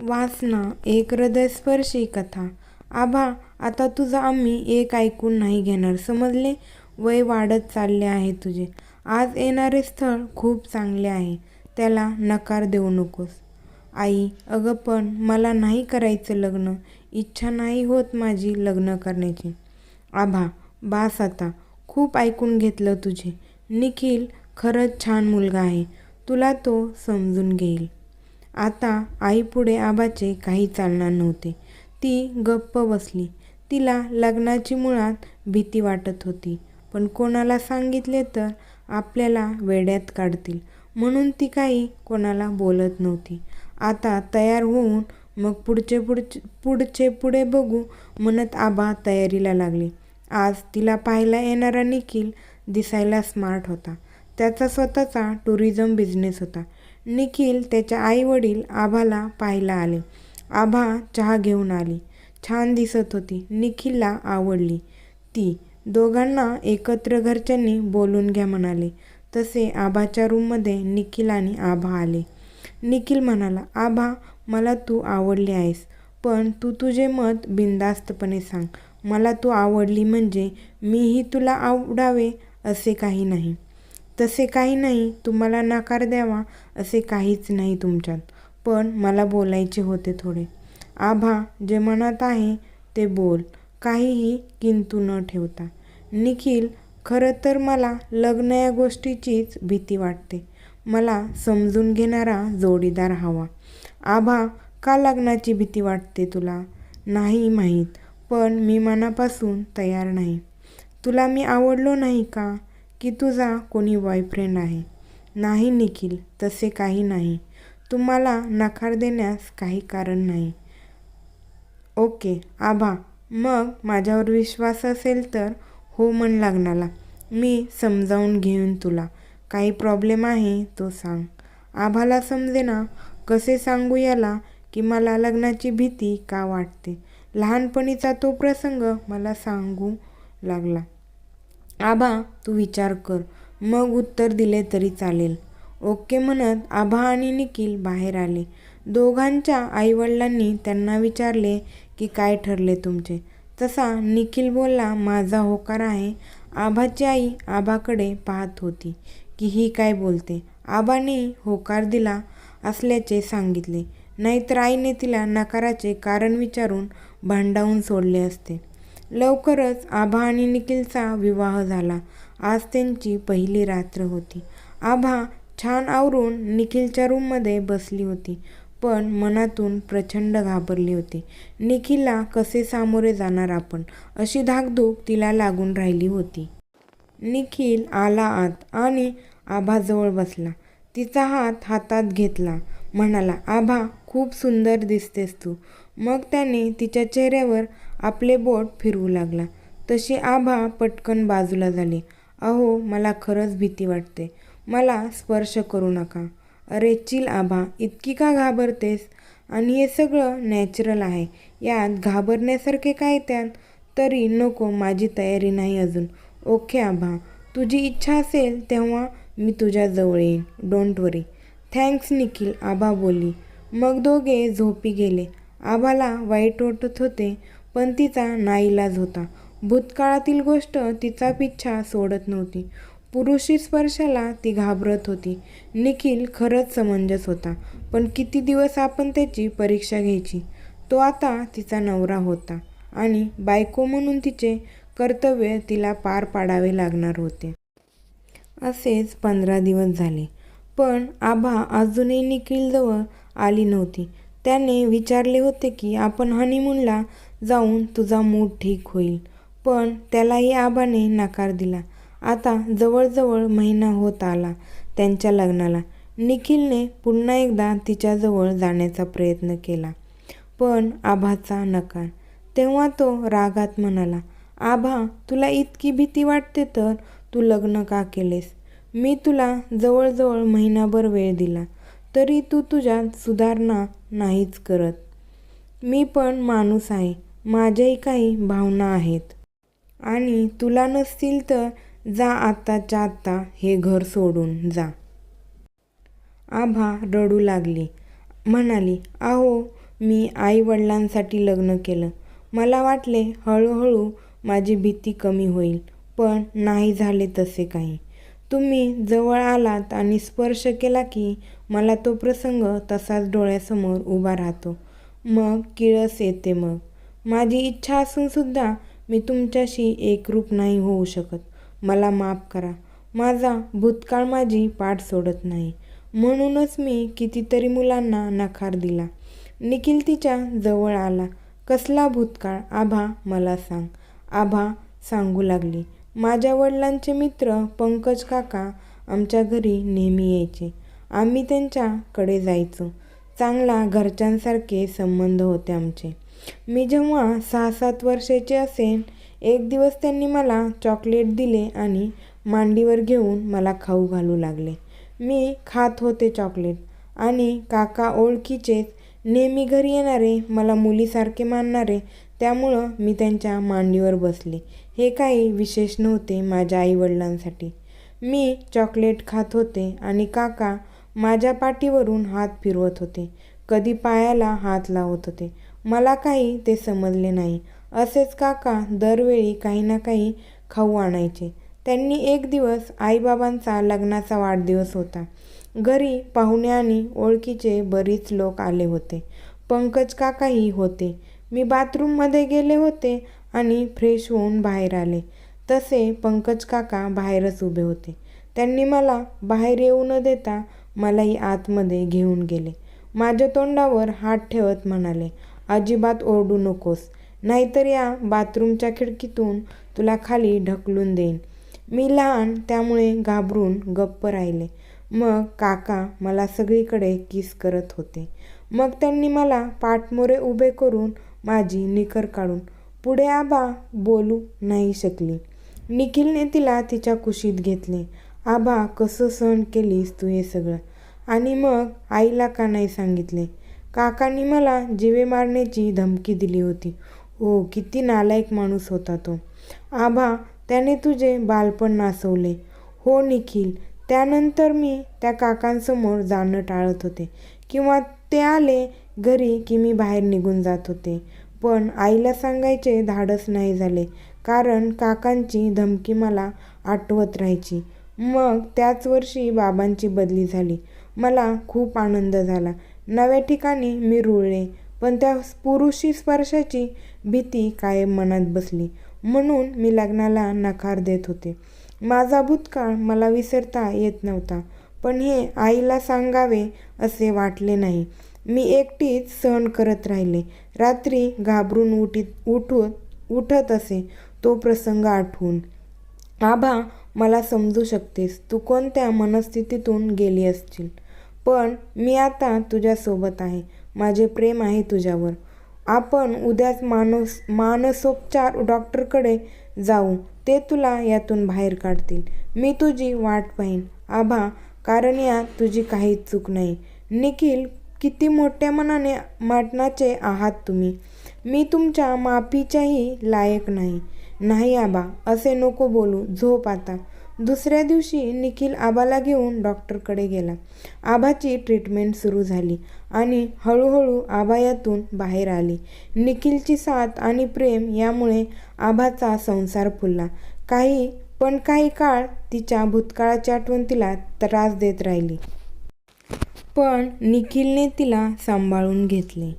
वासना एक हृदयस्पर्शी कथा. आभा आता तुझं आम्ही एक ऐकून नाही घेणार. समजले? वय वाढत चालले आहे तुझे. आज येणारे स्थळ खूप चांगले आहे. त्याला नकार देऊ नकोस. आई अगं पण मला नाही करायचं लग्न. इच्छा नाही होत माझी लग्न करण्याची. आभा बास आता. खूप ऐकून घेतलं तुझे. निखिल खरंच छान मुलगा आहे. तुला तो समजून घेईल. आता आईपुढे आबाचे काही चालणार नव्हते. ती गप्प बसली. तिला लग्नाची मुळात भीती वाटत होती. पण कोणाला सांगितले तर आपल्याला वेड्यात काढतील. म्हणून ती काही कोणाला बोलत नव्हती. आता तयार होऊन मग पुढचे पुढचे पुढचे पुढे बघू म्हणत आबा तयारीला लागले. आज तिला पाहायला येणारा निखिल दिसायला स्मार्ट होता. त्याचा स्वतःचा टुरिझम बिझनेस होता. निखिल त्याच्या आईवडील आभाला पाहायला आले. आभा चहा घेऊन आली. छान दिसत होती. निखिलला आवडली. ती दोघांना एकत्र घरच्यांनी बोलून घ्या म्हणाले. तसे आभाच्या रूममध्ये निखिल आणि आभा आले. निखिल म्हणाला आभा मला तू आवडली आहेस पण तू तुझे मत बिनधास्तपणे सांग. मला तू आवडली म्हणजे मीही तुला आवडावे असे काही नाही. तसे काही नाही तुम्हाला नकार द्यावा असे काहीच नाही तुमच्यात. पण मला बोलायचे होते थोडे. आभा जे मनात आहे ते बोल काहीही किंतू न ठेवता. निखिल खरं तर मला लग्न या गोष्टीचीच भीती वाटते. मला समजून घेणारा जोडीदार हवा. आभा का लग्नाची भीती वाटते तुला? नाही माहीत पण मी मनापासून तयार नाही. तुला मी आवडलो नाही का? की तुझा कोणी बॉयफ्रेंड आहे. नाही निखिल तसे काही नाही. तुम्हाला नकार देण्यास काही कारण नाही. ओके आभा मग माझ्यावर विश्वास असेल तर हो मन लागणाला मी समजावून घेऊन तुला. काही प्रॉब्लेम आहे तो सांग. आभाला समजेना कसे सांगू याला की मला लग्नाची भीती का वाटते? लहानपणीचा तो प्रसंग मला सांगू लागला. आभा तू विचार कर. मग उत्तर दिले तरी चालेल. ओके म्हणत आभा आणि निखिल बाहेर आले. दोघांच्या आईवडिलांनी त्यांना विचारले की काय ठरले तुमचे? तसा निखिल बोलला माझा होकार आहे. आभाची आई आभाकडे पाहत होती की ही काय बोलते. आबाने होकार दिला असल्याचे सांगितले. नाहीतर आईने तिला नकाराचे कारण विचारून भांडावून सोडले असते. लवकरच आभा आणि निखिलचा विवाह झाला. आज त्यांची पहिली रात्र होती. आभा छान आवरून निखिलच्या रूममध्ये बसली होती पण मनातून प्रचंड घाबरली होती. निखिलला कसे सामोरे जाणार आपण? अशी धाकधूक तिला लागून राहिली होती. निखिल आला आत आणि आभाजवळ बसला. तिचा हात हातात घेतला. म्हणाला आभा खूप सुंदर दिसतेस तू. मग त्याने तिच्या चेहऱ्यावर आपले बोट फिरवू लागला. तशी आभा पटकन बाजूला झाली. अहो मला खरंच भीती वाटते. मला स्पर्श करू नका. अरे चिल आभा इतकी का घाबरतेस? आणि हे सगळं नॅचरल आहे. यात घाबरण्यासारखे काय त्यात? तरी नको माझी तयारी नाही अजून. ओके आभा तुझी इच्छा असेल तेव्हा मी तुझ्याजवळ येईन. Don't worry thanks Nikhil Abha बोलली मग दोघे झोपी गेले. आभाला वाईट वाटत होते पण तिचा नाईलाज होता. भूतकाळातील गोष्ट तिचा पिच्छा सोडत नव्हती. पुरुषी स्पर्शाला ती घाबरत होती. निखिल खरंच समंजस होता पण किती दिवस आपण त्याची परीक्षा घ्यायची? तो आता तिचा नवरा होता आणि बायको म्हणून तिचे कर्तव्य तिला पार पाडावे लागणार होते. असेच पंधरा दिवस झाले पण आभा अजूनही निखिलजवळ आली नव्हती. त्याने विचारले होते की आपण हनीमूनला जाऊन तुझा मूड ठीक होईल. पण त्यालाही आबाने नकार दिला. आता जवळजवळ महिना होत आला त्यांच्या लग्नाला. निखिलने पुन्हा एकदा तिच्याजवळ जाण्याचा प्रयत्न केला पण आभाचा नकार. तेव्हा तो रागात म्हणाला आभा तुला इतकी भीती वाटते तर तू लग्न का केलेस? मी तुला जवळजवळ महिनाभर वेळ दिला. तरी तू तुझ्यात सुधारणा नाहीच करत. मी पण माणूस आहे. माझ्याही काही भावना आहेत. आणि तुला नसतील तर जा आत्ताच्या आत्ता हे घर सोडून जा. आभा रडू लागली. म्हणाली आहो मी आई वडिलांसाठी लग्न केलं. मला वाटले हळूहळू माझी भीती कमी होईल पण नाही झाले तसे काही. तुम्ही जवळ आलात आणि स्पर्श केला की मला तो प्रसंग तसाच डोळ्यासमोर उभा राहतो. मग किळस येते मग. माझी इच्छा असूनसुद्धा मी तुमच्याशी एकरूप नाही होऊ शकत. मला माफ करा. माझा भूतकाळ माझी पाठ सोडत नाही. म्हणूनच मी कितीतरी मुलांना नकार दिला. निखिल तिच्या जवळ आला. कसला भूतकाळ? आभा मला सांग. आभा सांगू लागली. माझ्या वडिलांचे मित्र पंकज काका आमच्या घरी नेहमी यायचे. आम्ही त्यांच्याकडे जायचो. चांगला घरच्यांसारखे संबंध होते आमचे. मी जेव्हा सहा सात वर्षाचे असेन एक दिवस त्यांनी मला चॉकलेट दिले आणि मांडीवर घेऊन मला खाऊ घालू लागले. मी खात होते चॉकलेट आणि काका ओळखीचेच नेहमी घरी येणारे मला मुलीसारखे मानणारे त्यामुळं मी त्यांच्या मांडीवर बसले. हे काही विशेष नव्हते माझ्या आईवडिलांसाठी. मी चॉकलेट खात होते आणि काका माझ्या पाठीवरून हात फिरवत होते. कधी पायाला हात लावत होते. मला काही ते समजले नाही. असेच काका दरवेळी काही ना काही खाऊ आणायचे. त्यांनी एक दिवस आईबाबांचा लग्नाचा वाढदिवस होता. घरी पाहुणे आणि ओळखीचे बरीच लोक आले होते. पंकज काकाही होते. मी बाथरूममध्ये गेले होते आणि फ्रेश होऊन बाहेर आले. तसे पंकज काका बाहेरच उभे होते. त्यांनी मला बाहेर येऊ न देता मलाही आतमध्ये घेऊन गेले. माझ्या तोंडावर हात ठेवत म्हणाले अजिबात ओरडू नकोस. नाहीतर या बाथरूमच्या खिडकीतून तुला खाली ढकलून देईन. मी लहान त्यामुळे घाबरून गप्प राहिले. मग काका मला सगळीकडे किस करत होते. मग त्यांनी मला पाठमोरे उभे करून माझी निकर काढून पुढे आबा बोलू नाही शकली. निखिलने तिला तिच्या कुशीत घेतले. आबा कसं सहन केलीस तू हे सगळं? आणि मग आईला का नाही सांगितले? काकांनी मला जिवे मारण्याची धमकी दिली होती. हो किती नालायक माणूस होता तो. आभा त्याने तुझे बालपण नासवले. हो निखिल त्यानंतर मी त्या काकांसमोर जाणं टाळत होते. किंवा ते आले घरी की मी बाहेर निघून जात होते. पण आईला सांगायचे धाडस नाही झाले कारण काकांची धमकी मला आठवत राहायची. मग त्याच वर्षी बाबांची बदली झाली. मला खूप आनंद झाला. नव्या ठिकाणी मी रुळले पण त्या पुरुषी स्पर्शाची भीती कायम मनात बसली. म्हणून मी लग्नाला नकार देत होते. माझा भूतकाळ मला विसरता येत नव्हता पण हे आईला सांगावे असे वाटले नाही. मी एकटीच सहन करत राहिले. रात्री घाबरून उठीत उठत उठत असे तो प्रसंग आठवून. आभा मला समजू शकतेस तू कोणत्या मनस्थितीतून गेली असशील? पण मी आता तुझ्यासोबत आहे. माझे प्रेम आहे तुझ्यावर. आपण उद्याच मानस मानसोपचार डॉक्टरकडे जाऊ. ते तुला यातून बाहेर काढतील. मी तुझी वाट पाहीन. आभा कारण यात तुझी काहीच चूक नाही. निखिल किती मोठ्या मनाने माटणाचे आहात तुम्ही. मी तुमच्या माफीच्याही लायक नाही. नाही आबा असे नको बोलू. झोप आता. दुसऱ्या दिवशी निखिल आबाला घेऊन डॉक्टरकडे गेला. आबाची ट्रीटमेंट सुरू झाली आणि हळूहळू आबा यातून बाहेर आली. निखिलची साथ आणि प्रेम यामुळे आबाचा संसार फुलला. काही पण काही काळ तिच्या भूतकाळाची आठवण तिला त्रास देत राहिली. पण निखिलने तिला सांभाळून घेतले.